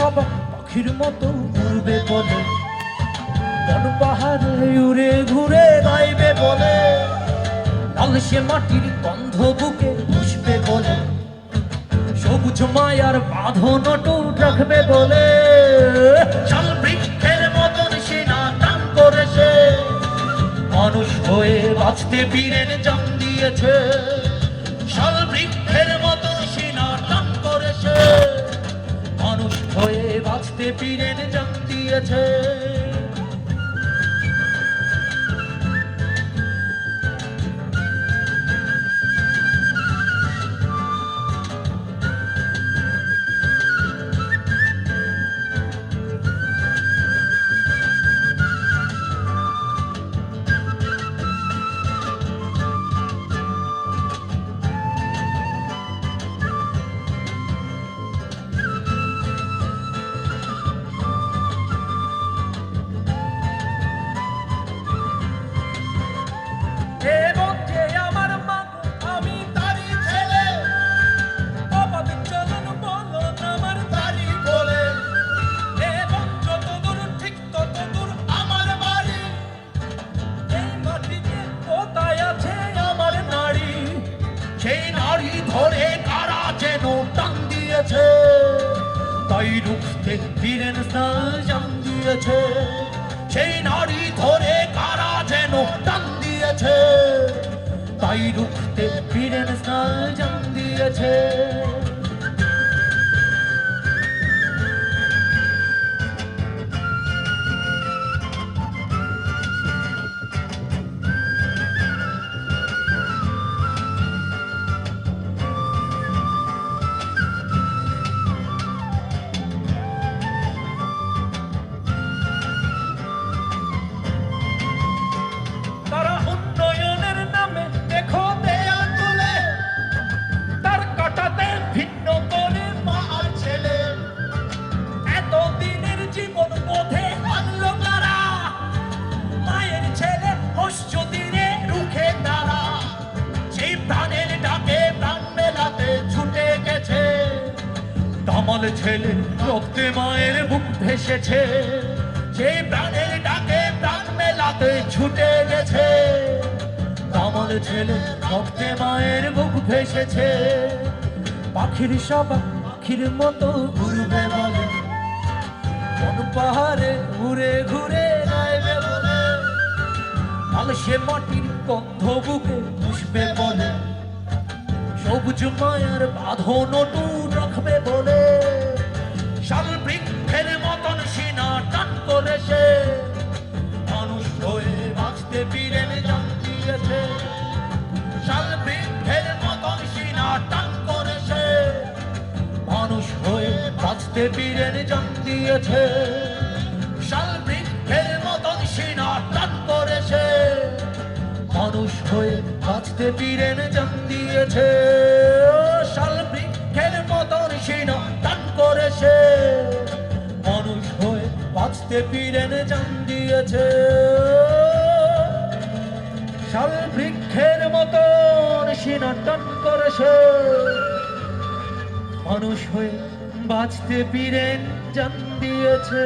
সব পাখির মতো উড়বে বলে বন পাহাড়ে উড়ে ঘুরে গাইবে বলে লাল সে মাটির গন্ধ বুকে পুষবে বলে সবুজ মায়ার বাঁধন টুট রাখবে বলে শাল বৃক্ষের মতন সেনা টান করেছে। মানুষ হয়ে বাঁচতে বীরের জান দিয়েছে। বাঁচতে জাতি আছে। দিয়েছে তাই রুখতে বীরেন স্নান দিয়েছে। সেই নারী ধরে কামাল ছেলে, রক্তে মায়ের বুক ভেসেছে। সেই প্রাণের ডাকে প্রাণ মেলাতে ছুটে গেছে। কামাল ছেলে, রক্তে মায়ের বুক ভেসেছে। পাখির সব পাখির মতো ঘুরবে বলে। কোন পাহাড়ে ঘুরে ঘুরে গাইবে বলে। লাল সে মাটির গন্ধ বুকে পুষবে বলে। সবুজ মায়ার বাঁধন টুট রাখবে বলে। করেছে মানুষ হয়ে বাঁচতে বীরেন জান দিয়েছে। শাল মতন সিনা টান করেছে। মানুষ হয়ে বাঁচতে বীরেন জান দিয়েছে। শাল মতন সিনা টান করেছে। মানুষ হয়ে বাঁচতে বীরেন জান দিয়েছে। শাল বৃক্ষের মতন সিনা টান করেছে। বাঁচতে বীরেন জান দিয়েছে। শাল বৃক্ষের মতন সিনাটন করেছে। মানুষ হয়ে বাঁচতে পীরেন জান দিয়েছে।